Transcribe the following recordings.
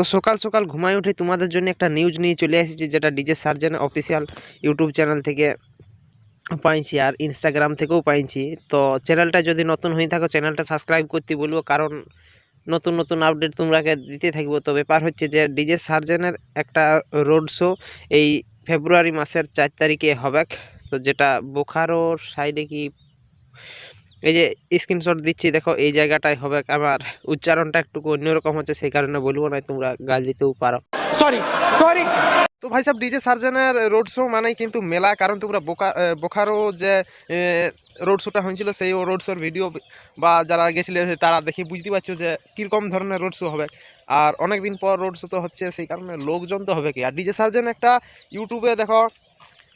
তো সকাল সকাল ঘুমায় উঠে তোমাদের জন্য একটা নিউজ নিয়ে চলে এসেছি, যেটা DJ Surgeon official YouTube channel থেকে পাইছি আর ইনস্টাগ্রাম থেকেও পাইছি। তো চ্যানেলটা যদি নতুন হয়ে থাকো চ্যানেলটা সাবস্ক্রাইব করতে বলব, কারণ নতুন নতুন আপডেট তোমরাকে দিতে থাকব। তো ব্যাপার হচ্ছে যে ডিজে সার্জেনের একটা রোড শো এই ফেব্রুয়ারি মাসের চার তারিখে হবে। তো যেটা বোখারোর সাইডে কি এই যে স্ক্রিনশট দিচ্ছি দেখো এই জায়গাটায় হবে আমার উচ্চারণটা একটু অন্যরকম হচ্ছে সেই কারণে বলব না তোমরা গাল দিতেও পারো। সরি সরি তো ভাই সাহেব ডিজে সার্জেনের রোড শো মানেই কিন্তু মেলা কারণ তোমরা বোকা এ, বোকারো যে রোড শোটা হয়েছিল সেই রোড শোর ভিডিও বা যারা গেছিলে তারা দেখে বুঝতে পারছ যে কীরকম ধরনের রোড শো হবে। আর অনেক দিন পর রোড শো তো হচ্ছে সেই কারণে লোকজন তো হবে কি? আর ডিজে সার্জেন একটা ইউটিউবে দেখো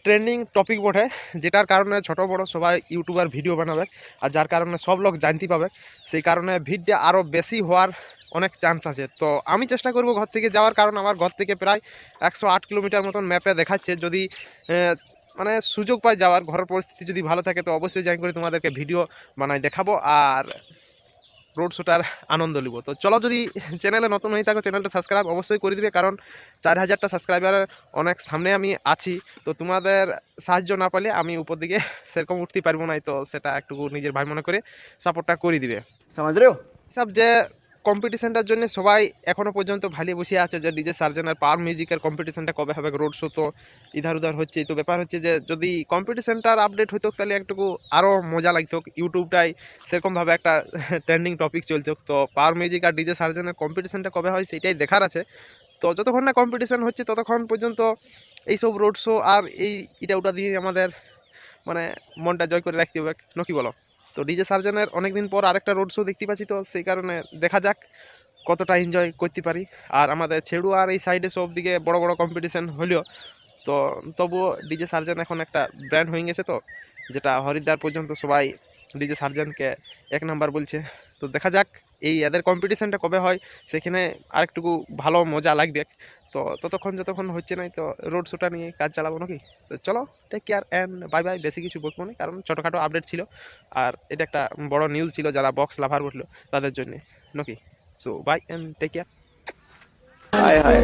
ট্রেন্ডিং টপিক বটে, যেটার কারণে ছোট, বড় সবাই ইউটিউবার ভিডিও বানাবে আর যার কারণে সব লোক জানতে পাবে। সেই কারণে ভিড়টা আরও বেশি হওয়ার অনেক চান্স আছে। তো আমি চেষ্টা করব ঘর থেকে যাওয়ার, কারণ আমার ঘর থেকে প্রায় একশো আট কিলোমিটার মতন ম্যাপে দেখাচ্ছে। যদি মানে সুযোগ পাই যাওয়ার, ঘরের পরিস্থিতি যদি ভালো থাকে, তো অবশ্যই যাই করে তোমাদেরকে ভিডিও বানাই দেখাবো আর রোড শোটার আনন্দ নিব। তো চলো যদি চ্যানেলে নতুন হয়ে থাকো চ্যানেলটা সাবস্ক্রাইব অবশ্যই করে দিবে, কারণ চার হাজারটা সাবস্ক্রাইবার অনেক সামনে আমি আছি। তো তোমাদের সাহায্য না পালে আমি উপর দিকে সেরকম উঠতে পারব না তো সেটা একটু নিজের ভাই মনে করে সাপোর্টটা করে দিবে। সব যে কম্পিটিশানটার জন্য সবাই এখনও পর্যন্ত ভালো বসে আছে যে ডিজে সার্জন আর পাওয়ার মিউজিকের কম্পিটিশানটা কবে হবে রোড শো তো ইধার উধার হচ্ছে তো ব্যাপার হচ্ছে যে যদি কম্পিটিশানটার আপডেট হইত তাহলে একটুকু আরও মজা লাগতো। ইউটিউবটাই সেরকমভাবে একটা ট্রেন্ডিং টপিক চলতো। তো পাওয়ার মিউজিক আর ডিজে সার্জনের কম্পিটিশানটা কবে হয় সেটাই দেখার আছে। তো যতক্ষণ না কম্পিটিশান হচ্ছে, ততক্ষণ পর্যন্ত এইসব রোড শো আর এই এটা ওটা দিয়ে আমাদের মানে মনটা জয় করে রাখতে হবে। নাকি বলো? তো ডিজে সার্জনের অনেক দিন পর আরেকটা রোড শো দেখতে পাচ্ছি তো, সেই কারণে দেখা যাক কতটা এনজয় করতে পারি। আর আমাদের ছেড়ু আর এই সাইডে সব দিকে বড় বড় কম্পিটিশন হলেও, তো তবুও ডিজে সার্জন এখন একটা ব্র্যান্ড হয়ে গেছে তো, যেটা হরিদ্বার পর্যন্ত সবাই ডিজে সার্জনকে এক নাম্বার বলছে। তো দেখা যাক এই এদের কম্পিটিশানটা কবে হয়, সেখানে আরেকটুকু ভালো মজা লাগবে। তো ততক্ষণ যতক্ষণ হচ্ছে নাই তো রোড শোটা নিয়ে কাজ চালাবো নাকি? তো চলো take care and bye bye বেশি কিছু বলব না, কারণ ছোটোখাটো আপডেট ছিল। আর এটা একটা বড় নিউজ ছিল যারা বক্স লাভার করল তাদের জন্য, নাকি? So bye and take care hi hi